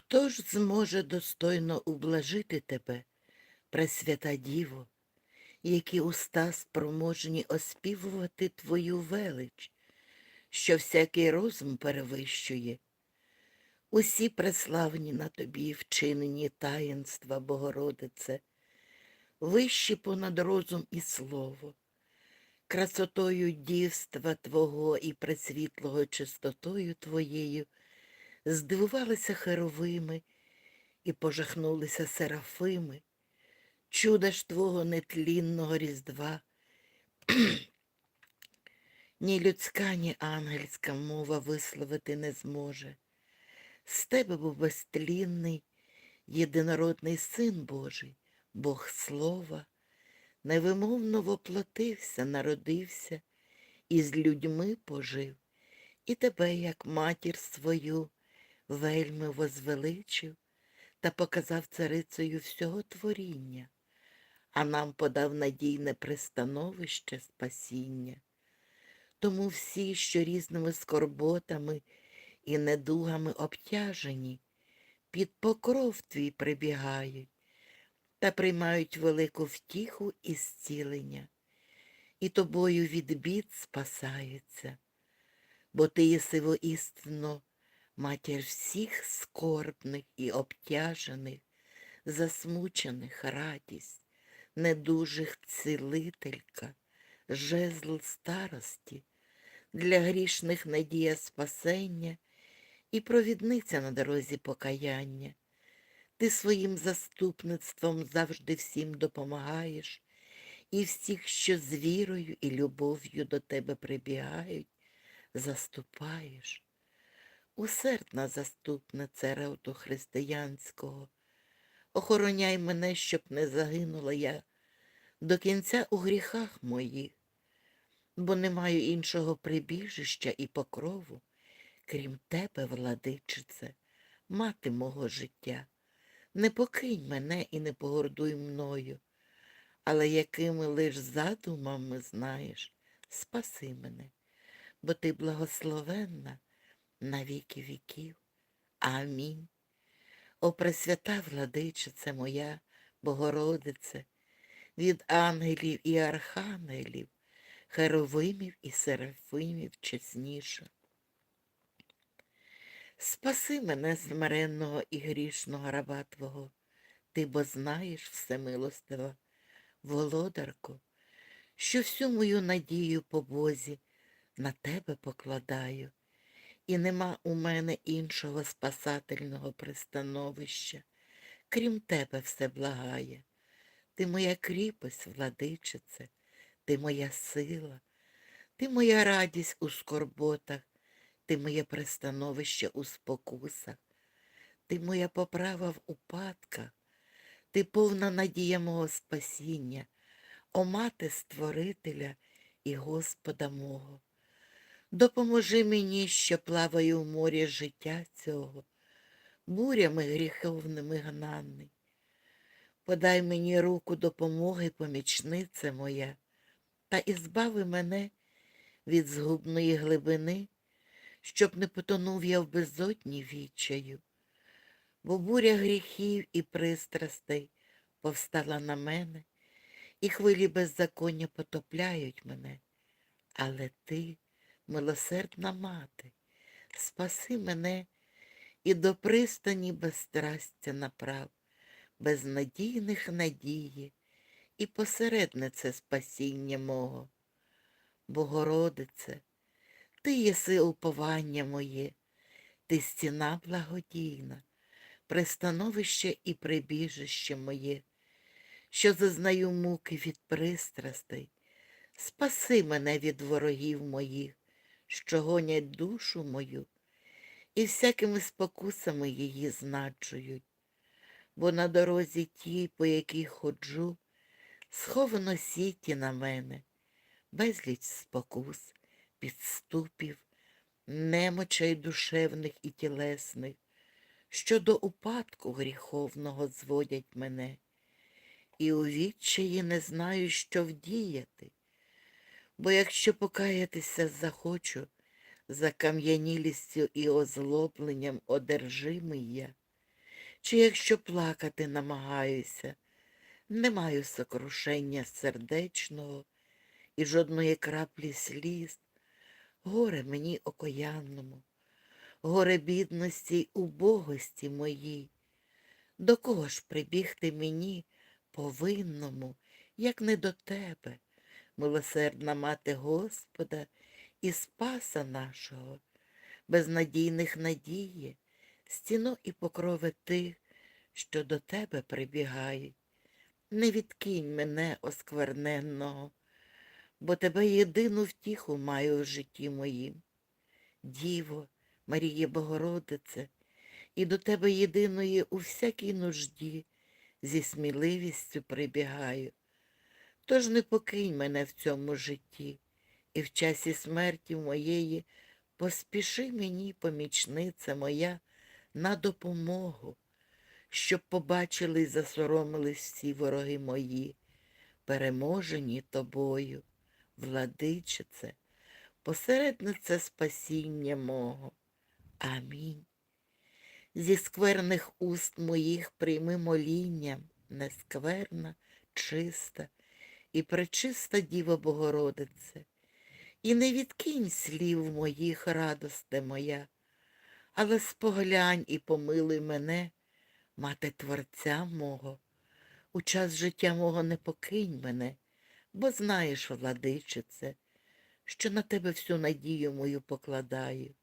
Хто ж зможе достойно ублажити тебе, Пресвята Діво, які уста спроможні оспівувати твою велич, що всякий розум перевищує? Усі преславні на тобі вчинені таїнства, Богородице, вищі понад розум і слово, красотою дівства Твого і пресвітлого чистотою Твоєю здивувалися херовими і пожахнулися серафими, чуда ж Твого нетлінного різдва. Ні людська, ні ангельська мова висловити не зможе. З тебе був безтлінний, єдинородний Син Божий, Бог Слова, невимовно воплотився, народився і з людьми пожив, і тебе, як матір свою, вельми возвеличив та показав царицею всього творіння, а нам подав надійне пристановище спасіння. Тому всі, що різними скорботами і недугами обтяжені, під покров твій прибігають та приймають велику втіху і зцілення, і тобою від бід спасаються, бо ти єси воістину матір всіх скорбних і обтяжених, засмучених радість, недужих цілителька, жезл старості, для грішних надія спасення і провідниця на дорозі покаяння. Ти своїм заступництвом завжди всім допомагаєш, і всіх, що з вірою і любов'ю до тебе прибігають, заступаєш. Усердна заступниця ревту християнського, охороняй мене, щоб не загинула я до кінця у гріхах моїх, бо не маю іншого прибіжища і покрову, крім тебе, владичице, мати мого життя. Не покинь мене і не погордуй мною, але якими лиш задумами знаєш, спаси мене, бо ти благословенна на віки віків. Амінь. О Пресвята владичице моя, Богородице, від ангелів і архангелів, херовимів і серафимів чесніша. Спаси мене смиренного і грішного раба Твого, ти бо знаєш всемилостива, володарко, що всю мою надію по Бозі на тебе покладаю, і нема у мене іншого спасательного пристановища, крім тебе все благає. Ти моя кріпость, владичице, ти моя сила, ти моя радість у скорботах, ти моє пристановище у спокусах, ти моя поправа в упадках, ти повна надія мого спасіння, о мати Створителя і Господа мого. Допоможи мені, що плаваю в морі життя цього, бурями гріховними гнаний. Подай мені руку допомоги, помічнице моя, та ізбави мене від згубної глибини, щоб не потонув я в безодні вічаю, бо буря гріхів і пристрастей повстала на мене, і хвилі беззаконня потопляють мене. Але ти, милосердна мати, спаси мене і до пристані безстрастя направ, безнадійних надії і посереднице спасіння мого. Богородице, ти єси уповання моє, ти стіна благодійна, пристановище і прибіжище моє, що зазнаю муки від пристрастей. Спаси мене від ворогів моїх, що гонять душу мою, і всякими спокусами її значують. Бо на дорозі тій, по якій ходжу, сховано сіті на мене, безліч спокус, підступів, немочей душевних і тілесних, що до упадку гріховного зводять мене, і у відчаї не знаю, що вдіяти, бо якщо покаятися захочу, закам'янілістю і озлобленням одержимий я, чи якщо плакати намагаюся, не маю сокрушення сердечного і жодної краплі сліз, горе мені окоянному, горе бідності й убогості моїй. До кого ж прибігти мені, повинному, як не до тебе, милосердна мати Господа і Спаса нашого, безнадійних надії, стіно і покрови тих, що до тебе прибігають. Не відкинь мене, оскверненного, бо тебе єдину втіху маю в житті моїм. Діво, Маріє Богородице, і до тебе єдиної у всякій нужді зі сміливістю прибігаю. Тож не покинь мене в цьому житті, і в часі смерті моєї поспіши мені, помічниця моя, на допомогу, щоб побачили й засоромились всі вороги мої, переможені тобою, владичице, посереднице спасіння мого. Амінь. Зі скверних уст моїх прийми моління, нескверна, чиста і пречиста Діва Богородице, і не відкинь слів моїх, радосте моя, але споглянь і помилуй мене, мати Творця мого, у час життя мого не покинь мене, бо знаєш, владичице, що на тебе всю надію мою покладаю,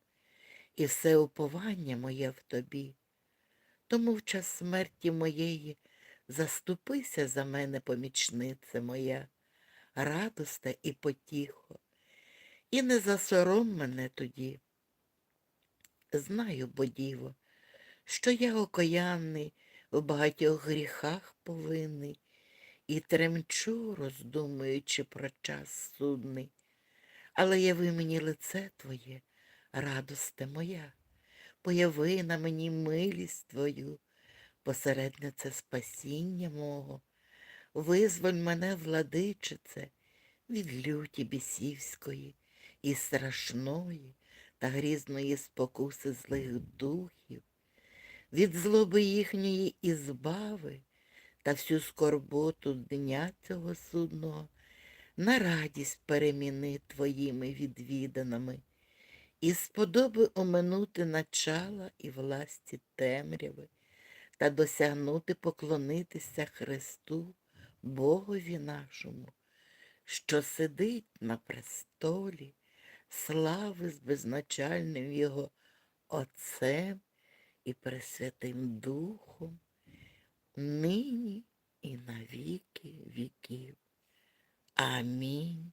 і все уповання моє в тобі. Тому в час смерті моєї заступися за мене, помічнице моя, радосте і потіхо, і не засором мене тоді. Знаю, бо діво, що я окоянний, в багатьох гріхах повинний, і тремчу, роздумуючи про час судний. Але яви мені лице твоє, радосте моя, появи на мені милість твою, посереднице спасіння мого, визволь мене, владичице, від люті бісівської і страшної та грізної спокуси злих духів, від злоби їхньої і збави та всю скорботу дня цього судного на радість переміни твоїми відвіданими, і сподоби оминути начала і власті темряви та досягнути поклонитися Христу, Богові нашому, що сидить на престолі, слави з безначальним Його Отцем і Пресвятим Духом, нині і на віки віків. Амінь.